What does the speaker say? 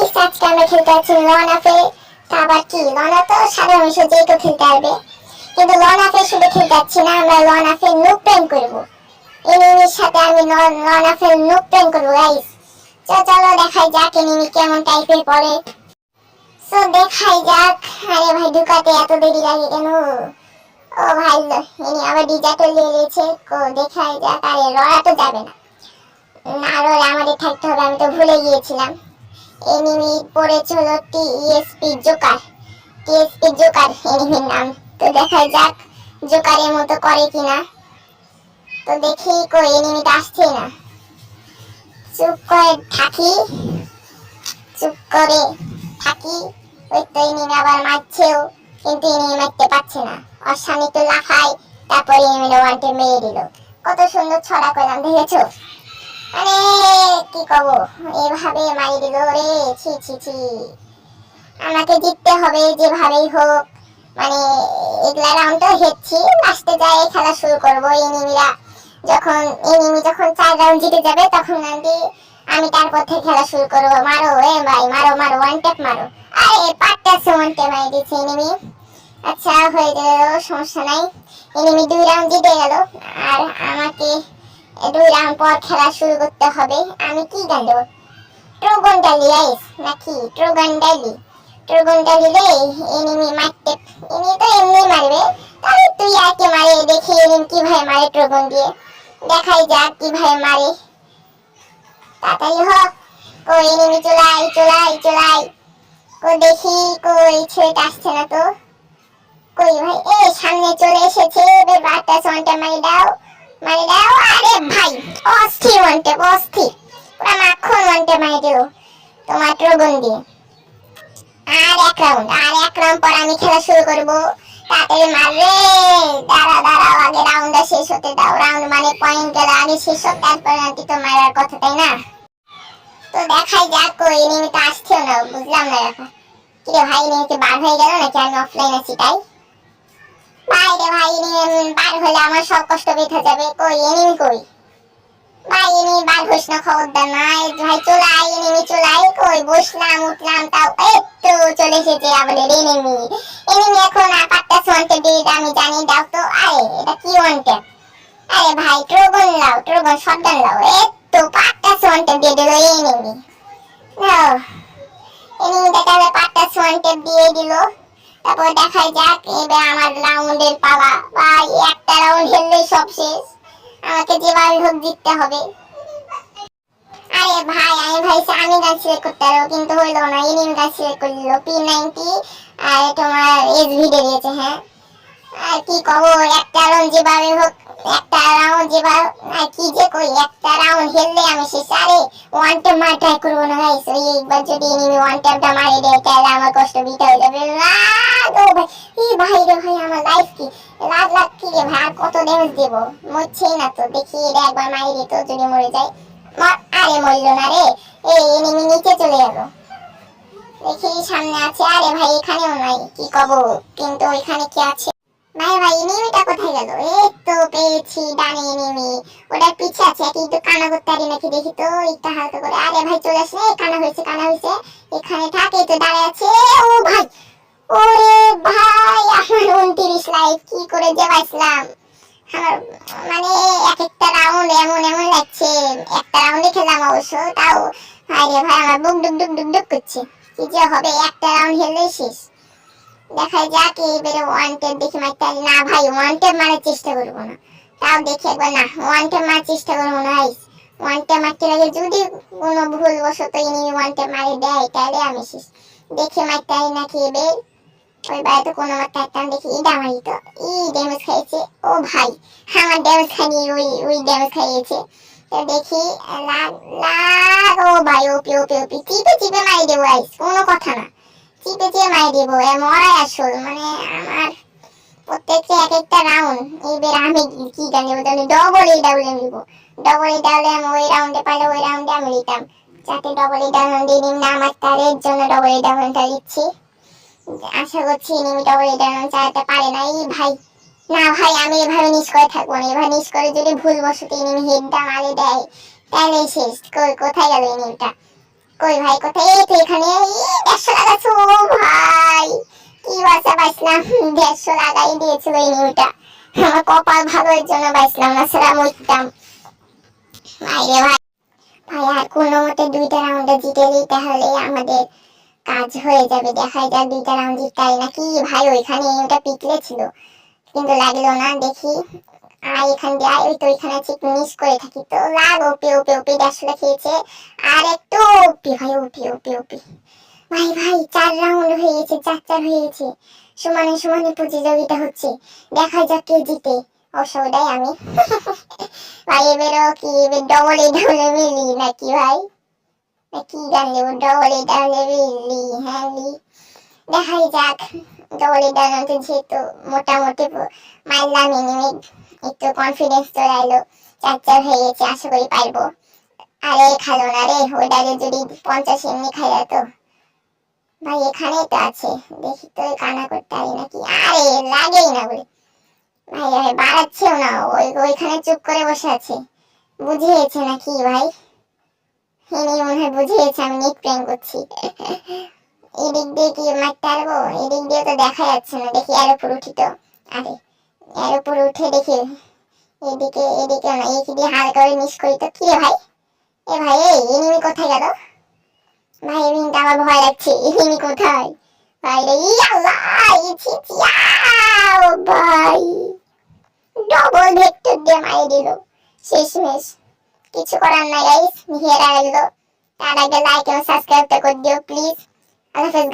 Guys আজকে আমরা খেলতে যাচ্ছি লনাফে তা আবার কি? লনা তো সাধারণ বিষয় যে কেউ খেলতে পারবে। কিন্তু লনাফে শুধু খেলতে যাচ্ছি না, আমরা লনাফে নুক প্রেম করব। এনিমির সাথে আমি লনাফে নুক প্রেম করব গাইস চলো দেখাই যাক এনিমি কেমন টাইপের পড়ে। সো দেখাই যাক। আরে ভাই, ঢুকাতে এত দেরি লাগে কেন? ও ভাই ইনি আবার ডিজার্টল দিয়ে দিয়েছে। কো, দেখাই যাক। আরে রড়া তো যাবে না। না রড়া আমাদের থাকতে হবে, আমি তো ভুলে গিয়েছিলাম। এনিমি পড়েছে হলো টিএসপি জোকার টিএসপি জোকার এনিমির নাম। তো দেখাই যাক জোকারের মতো করে কিনা। তো দেখি কই এনিমিটা আসছে না। চুপ করে থাকি। চুপ করে থাকি। ওই তো এনিমি আবার মারছেও, কিন্তু এনিমি মারতে পারছে না। ওর স্বামী তো লাফায়, তারপর এনিমিটা ওয়ানটে মেরে দিল। কত সুন্দর ছড়া করলাম, দেখেছ? মানে কি কব এভাবে মারি দিল রে, ছি ছি ছি। আমাকে জিততে হবে যেভাবেই হোক। মানে এগুলা রাউন্ড তো হেরছি লাস্টে যাই, খেলা শুরু করব এনিমিরা যখন এনিমি যখন চার রাউন্ড জিতে যাবে, তখন আমি আমি তারপর থেকে খেলা শুরু করব। মারো, এ ভাই, মারো মারো ওয়ান ট্যাপ মারো। আরে পারতেছে ওয়ান ট্যাপ মারি দিচ্ছে এনিমি আচ্ছা হয়ে গেল, সমস্যা নাই। এনিমি দুই রাউন্ড জিতে গেল। আর আমাকে দুই পর খেলা শুরু করতে হবে। আমি কি গান দেবো? ট্রোগন ডালি আইস নাকি? ট্রোগন ডালি ট্রোগন ডালি রে এনিমি মারতে এনিমি তো এমনি মারবে। তবে তুই আর কে মারে? দেখি এনিমি কীভাবে মারে ট্রোগন দিয়ে। দেখাই যাক কীভাবে মারে। তাড়াতাড়ি হোক কই এনিমি চলাই চলাই চলাই। কই দেখি, কই ছেলেটা আসছে না তো। কই ভাই? এ, সামনে চলে এসেছে। এবার বারটা সনটা মারি দাও। দাও আরে ভাই অস্থির ওয়ানটে অস্থির পুরা মাখন ওয়ানটে মারি দিল তোমার ট্রোগন দিয়ে আর এক রাউন্ড আর এক রাউন্ড পর আমি খেলা শুরু করব। তাড়াতাড়ি মারবে। দাঁড়া দাঁড়াও আগে রাউন্ডটা শেষ হতে দাও। রাউন্ড মানে পয়েন্ট গেলে, আগে শেষ হোক, তারপর নাকি তো মারার কথা, তাই না? তো দেখাই যাক কই এনিমি তো আসছেও না, বুঝলাম না ব্যাপার। কি রে ভাই এনিমিকে বার হয়ে গেল নাকি? আমি অফলাইন আছি, তাই? ভাই রে ভাই বার হলে আমার সব কষ্ট বেঁধে যাবে। কই এনিমি কই? ভাই বার হোস না, খবরদার না। এই ভাই চলাই এনিমি চলাই কই, বসলাম, উঠলাম, তাও তো চলে এসেছে আমাদের এনিমি এনিমি এখন আপাতটা সোয়ান্টে দিয়ে আমি জানি, দাও তো। আরে, এটা কি ওয়ান্টে আরে ভাই ট্রোগন লাও ট্রোগন শটগান লাও। তো পাঁচটা সোয়ান্টে দিয়ে দিল এনিমি নাও এনিমিটা তাহলে পাঁচটা সোয়ান্টে দিয়ে দিল। তারপর দেখাই যাক এবার আমার রাউন্ডের পালা। ভাই, একটা রাউন্ড খেললেই সব শেষ। আমাকে যেভাবে হোক জিততে হবে। আরে ভাই আমি ভাইছি আমি গান সিলেক্ট করতে পারব, কিন্তু হইল না। এনিমি গান সিলেক্ট করে পি নাইনটি আর তোমার এস ভিডে দিয়েছে হ্যাঁ? আর কি কব, একটা রাউন্ড যেভাবে হোক, একটা রাউন্ড যেভাবে আর কি যে খেললে আমি শেষ আরে মার ট্রাই করব না গাইস ওই একবার যদি এনিমি ওয়ান ট্যাপটা মারি দেয়, তাহলে আমার কষ্ট দিতে হয়ে যাবে। ও ভাই এই ভাই রে ভাই, আমার লাইফ কি? লাখ লাখ কি রে ভাই কত ড্যামেজ দেবো? মরছেই না তো, দেখি এটা একবার মারি দিত, যদি মরে যায়। আরে মরলো না রে। এই এনিমি নিচে চলে গেল। দেখি সামনে আছে, আরে ভাই, এখানেও নাই, কি কব? কিন্তু ওইখানে কি আছে? ভাই ভাই এনিমিটা কোথায় গেল? এই তো পেয়েছি, ডানে এনিমি ওটার পিছে আছে কিন্তু কানা করতে পারি নাকি, দেখি তো, একটু হালকা করে। আরে ভাই, চলে আসে কানা হয়েছে কানা হয়েছে। এখানে থাকে, তো দাঁড়ায় আছে। ও ভাই, ওরে ভাই, আমার উনত্রিশ লাইফ, কি করে যে বাঁচলাম। আমার মানে এক একটা রাউন্ড এমন এমন লাগছে। একটা রাউন্ডে খেলাম অবশ্য, তাও। ভাই রে ভাই, আমার বুক ডুক ডুক ডুক ডুক করছে। কি যে হবে, একটা রাউন্ড খেললেই শেষ। দেখাই যাক এবারে ওয়ান টেপ দেখি মারতে না ভাই ওয়ান টেপ মারার চেষ্টা করব না। তাও দেখি একবার না ওয়ান টেপ মারার চেষ্টা করব না ভাই ওয়ান টেপ মারতে লাগে, যদি কোনো ভুল বশত এনিমি ওয়ান টেপ মারে দেয়, তাহলে আমি শেষ। দেখে মারতে পারি নাকি এবার ওই বাইরে তো কোনো মারতে পারতাম, দেখি এটা মারি তো। ই ড্যামেজ খাইছে। ও ভাই, আমার ড্যামেজ খাইনি, ওই ওই ড্যামেজ খাইয়েছে। তো দেখি, লাগ লাগ, ও ভাই, ওপি ওপি ওপি। চিপে চিপে মারি দেবো আইস কোনো কথা না। চিপে দেবো এ মরাই আসল মানে আমার এক একটা রাউন্ড এইবার আমি কি জানি ওটা আমি ডবল এই ডাবলে এই আমি ওই রাউন্ডে ওই রাউন্ডে আমি নিতাম। যাতে ডবল এই নিম না আমার তারের জন্য ডবল এই ডাউনটা দিচ্ছি। আশা করছি এনিমি ডবল এই ডাউন চালাতে পারে না। এই ভাই, না ভাই, আমি এভাবে নিচ করে থাকব না। এভাবে করে যদি ভুল বসতে এনিমি হেডটা মারে দেয়, তাহলে শেষ। কোথায় গেল এনিমিটা কই ভাই, কোথায়? এই তো এখানে। দেড়শো লাগাছো ভাই। কি বাসা পাইছিলাম দেড়শো লাগাই দিয়েছিল এই নিউটা আমার কপাল ভালো এর জন্য পাইছিলাম না সেটা মরতাম ভাই রে ভাই ভাই, আর কোনো মতে দুইটা রাউন্ডে জিতে নিই, তাহলে আমাদের কাজ হয়ে যাবে। দেখাই যাক দুইটা রাউন্ড জিততে নাকি ভাই, ওইখানে ওটা পিকলে ছিল। কিন্তু লাগল না, দেখি। আর এখান দিয়ে ওই তো ওইখানে আছে মিস করে থাকি। তো লাগ, ওপি ওপি ওপি আসলে খেয়েছে। আর একটু ওপি ভাই ওপি ওপি ওপি। ভাই ভাই, চার রাউন্ড হয়ে গেছে, চার চার হয়ে গেছে। সমানে সমানে প্রতিযোগিতা হচ্ছে। দেখা যাক কে জিতে। অসুবিধাই আমি। ভাই, এবারও কি, এবার ডবল ডাবলে মিলি নাকি ভাই? কি গান দেবো? ডবল ডাবলে মিলি হ্যাঁ দেখাই যাক। ডবল ডাবলে যেহেতু মোটামুটি মারলাম এনিমি একটু কনফিডেন্স তো আইলো চার হয়ে গেছে, আশা করি পারব। আরে খালো না রে ওটারে যদি পঞ্চাশ এমনি খাই যেত। ভাই, এখানেই তো আছে। দেখি তো কানা করতে পারি নাকি? আরে লাগেই না বলে। ভাই ভাই, বাড়াচ্ছেও না। ওই, ওইখানে চুপ করে বসে আছে। বুঝিয়েছে নাকি ভাই? ইনি মনে হয় বুঝিয়েছে, আমি নিক প্রেম করছি। এদিক দিয়ে কি মারতে পারব? এদিক দিয়ে তো দেখা যাচ্ছে না। দেখি এর উপর উঠি আরে উপর উঠে দেখি। এদিকে এদিকে না এই দিয়ে হালকা করে মিস করি তো। কি রে ভাই? এ ভাই, এই এনিমি কোথায় গেল? ভাই এনিমিটা আমার ভয় লাগছে। এনিমি কোথায়? ভাই রে ইয়াল্লাহ ইছি চিয়াও ভাই। ডবল ভেক্টর দিয়ে মারি দিল। শেষমেশ। কিছু করার নাই গাইস হিয়ার আসলো তার আগে লাইক এবং সাবস্ক্রাইবটা করে দিও প্লিজ আল্লাহ হাফেজ।